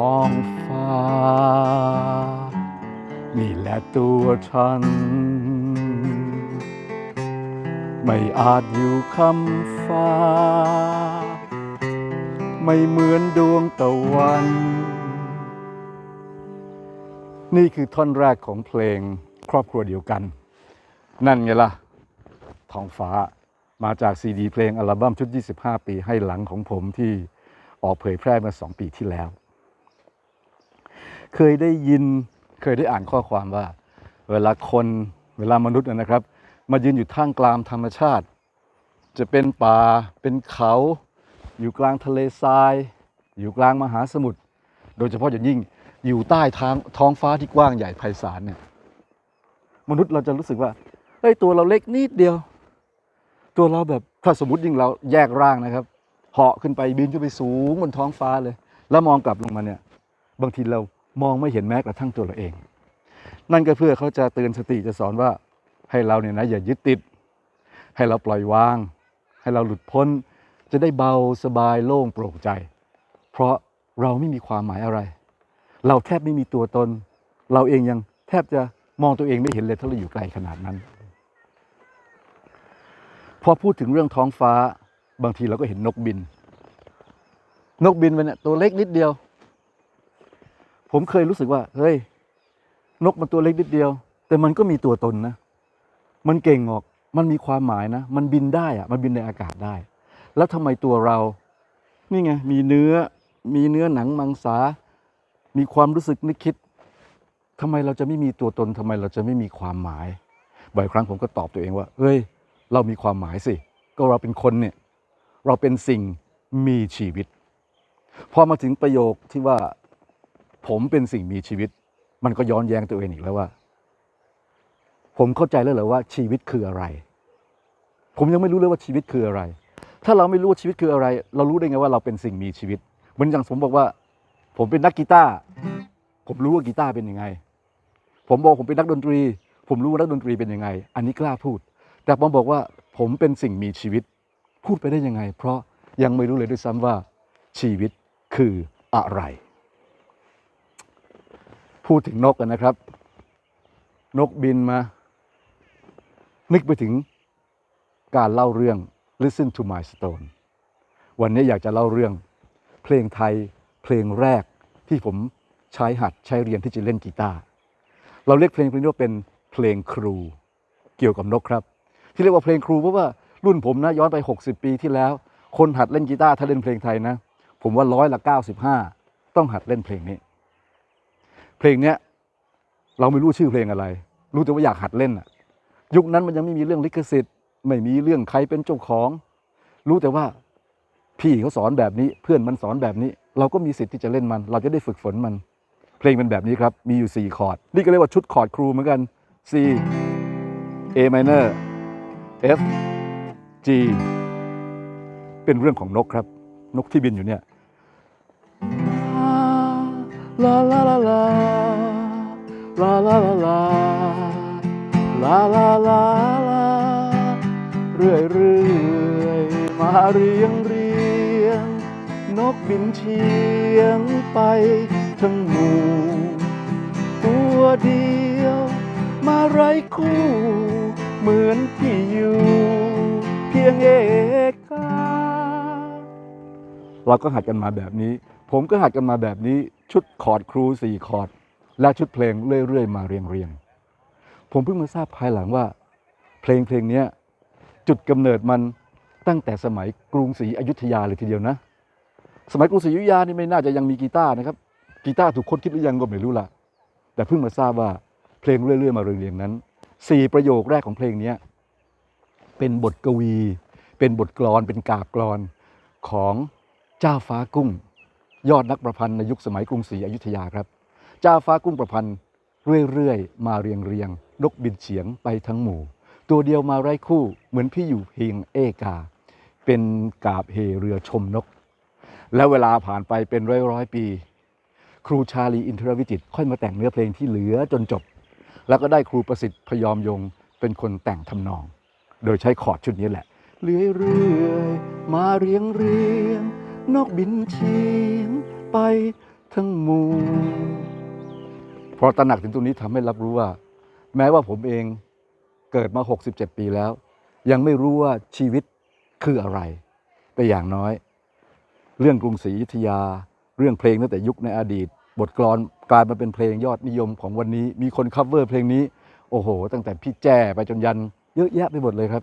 ท้องฟ้า นี่แหละตัวฉัน ไม่อาจอยู่คำฟ้า ไม่เหมือนดวงตะวัน นี่คือท่อนแรกของเพลงครอบครัวเดียวกัน นั่นไงล่ะท้องฟ้ามาจากซีดีเพลงอัลบั้มชุด 25 ปีให้หลังของผมที่ออกเผยแพร่มา 2 ปีที่แล้ว เคยได้ยินเคยได้อ่านข้อความว่า เวลาคนเวลามนุษย์นะครับ มายืนอยู่ท่ามกลางธรรมชาติ จะเป็นป่าเป็นเขา อยู่กลางทะเลทราย อยู่กลางมหาสมุทรโดยเฉพาะอย่างยิ่งอยู่ใต้ทางท้องฟ้าที่กว้างใหญ่ไพศาลเนี่ยมนุษย์เราจะรู้สึกว่าเฮ้ยตัวเราเล็กนิดเดียว ตัวเราแบบถ้าสมมติยิ่งเราแยกร่างนะครับเหาะขึ้นไปบินขึ้นไปสูงบนท้องฟ้าเลย แล้วมองกลับลงมาเนี่ย บางทีเรา มองไม่เห็นแม้กระทั่งตัวเราเอง นั่นก็เพื่อเขาจะเตือนสติจะสอนว่าให้เราเนี่ยนะอย่ายึดติด ให้เราปล่อยวาง ให้เราหลุดพ้น จะได้เบาสบายโล่งโปร่งใจ เพราะเราไม่มีความหมายอะไร เราแทบไม่มีตัวตน เราเองยังแทบจะมองตัวเองไม่เห็นเลยถ้าเราอยู่ไกลขนาดนั้น พอพูดถึงเรื่องท้องฟ้า บางทีเราก็เห็นนกบิน นกบินมันเนี่ยตัวเล็กนิดเดียว ผมเคยรู้สึกว่า เฮ้ย นกมันตัวเล็กนิดเดียว แต่มันก็มีตัวตนนะ มันเก่งออก มันมีความหมายนะ มันบินได้อะมันบินในอากาศได้ แล้วทำไมตัวเรา นี่ไง มีเนื้อ มีเนื้อหนังมังสา มีความรู้สึกนึกคิดทำไมเราจะไม่มีตัวตนทำไมเราจะไม่มีความหมาย บ่อยครั้งผมก็ตอบตัวเองว่า เฮ้ย เรามีความหมายสิ ก็เราเป็นคนเนี่ย เราเป็นสิ่งมีชีวิต พอมาถึงประโยคที่ว่า ผมเป็นสิ่งมีชีวิต มันก็ย้อนแย้งตัวเองอีกแล้วว่า ผมเข้าใจแล้วเหรอว่าชีวิตคืออะไร ผมยังไม่รู้เลยว่าชีวิตคืออะไร ถ้าเราไม่รู้ว่าชีวิตคืออะไร เรารู้ได้ไงว่าเราเป็นสิ่งมีชีวิตเหมือนอย่างผมบอกว่า ผมเป็นนักกีตาร์ผมรู้ว่ากีตาร์เป็นยังไง ผมบอกผมเป็นนักดนตรี ผมรู้ว่านักดนตรีเป็นยังไง อันนี้กล้าพูด แต่ผมบอกว่าผมเป็นสิ่งมีชีวิต พูดไปได้ยังไง เพราะยังไม่รู้เลยด้วยซ้ำว่าชีวิตคืออะไร พูดถึงนกกันนะครับ นกบินมา นึกไปถึงการเล่าเรื่อง Listen to my stone วันนี้อยากจะเล่าเรื่อง เพลงไทยเพลงแรกที่ผมใช้หัดใช้เรียนที่จะเล่นกีตาร์เราเรียกเพลงเพลงนี้ว่าเป็นเพลงครู เกี่ยวกับนกครับ ที่เรียกว่าเพลงครูเพราะว่ารุ่นผมนะย้อนไป 60 ปีที่แล้ว คนหัดเล่นกีตาร์ถ้าเล่นเพลงไทยนะ ผมว่าร้อยละ 95 ต้องหัดเล่นเพลงนี้ เพลงเนี้ยเราไม่รู้ชื่อเพลงอะไร รู้แต่ว่าอยากหัดเล่นอะยุคนั้นมันยังไม่มีเรื่องลิขสิทธิ์ ไม่มีเรื่องใครเป็นเจ้าของ รู้แต่ว่าพี่เขาสอนแบบนี้เพื่อนมันสอนแบบนี้ เราก็มีสิทธิ์ที่จะเล่นมัน เราจะได้ฝึกฝนมัน เพลงเป็นแบบนี้ครับ มีอยู่4คอร์ด นี่ก็เรียกว่าชุดคอร์ดครูเหมือนกัน C A minor F G เป็นเรื่องของนกครับ นกที่บินอยู่เนี่ย ลาลาลาลาลาลาลาลาลาลาลาลาเรื่อยเรื่อยมาเรียงเรียง นกบินเชียงไปทั้งหมู่ตัวเดียว มาไร้คู่ เหมือนที่อยู่ เพียงเอกาเราก็หัดกันมาแบบนี้ ผมก็หัดกันมาแบบนี้ ชุดคอร์ดครูสี่คอร์ดและชุดเพลงเรื่อยๆ มาเรียงๆ ผมเพิ่งมาทราบภายหลังว่า เพลงเพลงนี้จุดกำเนิดมันตั้งแต่สมัยกรุงศรีอยุธยาเลยทีเดียวนะ สมัยกรุงศรีอยุธยานี่ไม่น่าจะยังมีกีตาร์นะครับ กีตาร์ถูกค้นคิดหรือยังก็ไม่รู้ละแต่เพิ่งมาทราบว่าเพลงเรื่อยๆ มาเรียงๆนั้นสี่ประโยคแรกของเพลงนี้เป็นบทกวี เป็นบทกลอนเป็นกาบกลอนของเจ้าฟ้ากุ้ง ยอดนักประพันธ์ในยุคสมัยกรุงศรีอยุธยาครับจ้าฟ้ากุ้งประพันธ์เรื่อยๆ มาเรียงเรียงนกบินเฉียงไปทั้งหมู่ ตัวเดียวมาไร้คู่เหมือนพี่อยู่เพียงเอกา เป็นกาบเฮเรือชมนก แล้วเวลาผ่านไปเป็นร้อยร้อยปี ครูชาลีอินทรวิจิตค่อยมาแต่งเนื้อเพลงที่เหลือจนจบ แล้วก็ได้ครูประสิทธิ์พยอมยงเป็นคนแต่งทำนอง โดยใช้คอร์ดชุดนี้แหละเรื่อยๆมาเรียงเรียง นกบินเฉียงไปทั้งหมู่พอตระหนักถึงตรงนี้ทำให้รับรู้ว่า แม้ว่าผมเองเกิดมา 67 ปีแล้ว ยังไม่รู้ว่าชีวิตคืออะไร แต่อย่างน้อย เรื่องกรุงศรีอยุธยา เรื่องเพลงตั้งแต่ยุคในอดีต บทกลอนกลายมาเป็นเพลงยอดนิยมของวันนี้ มีคนคัฟเวอร์เพลงนี้ โอ้โห ตั้งแต่พี่แจ้ไปจนยัน เยอะแยะไปหมดเลยครับ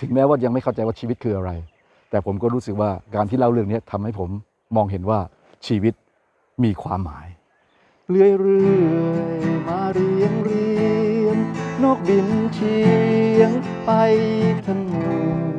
ถึงแม้ว่ายังไม่เข้าใจว่าชีวิตคืออะไร แต่ผมก็รู้สึกว่าการที่เล่าเรื่องนี้ทำให้ผมมองเห็นว่าชีวิตมีความหมายเรื่อยเรื่อยมาเรียงเรียงนกบินเชียงไปทั้งหมู่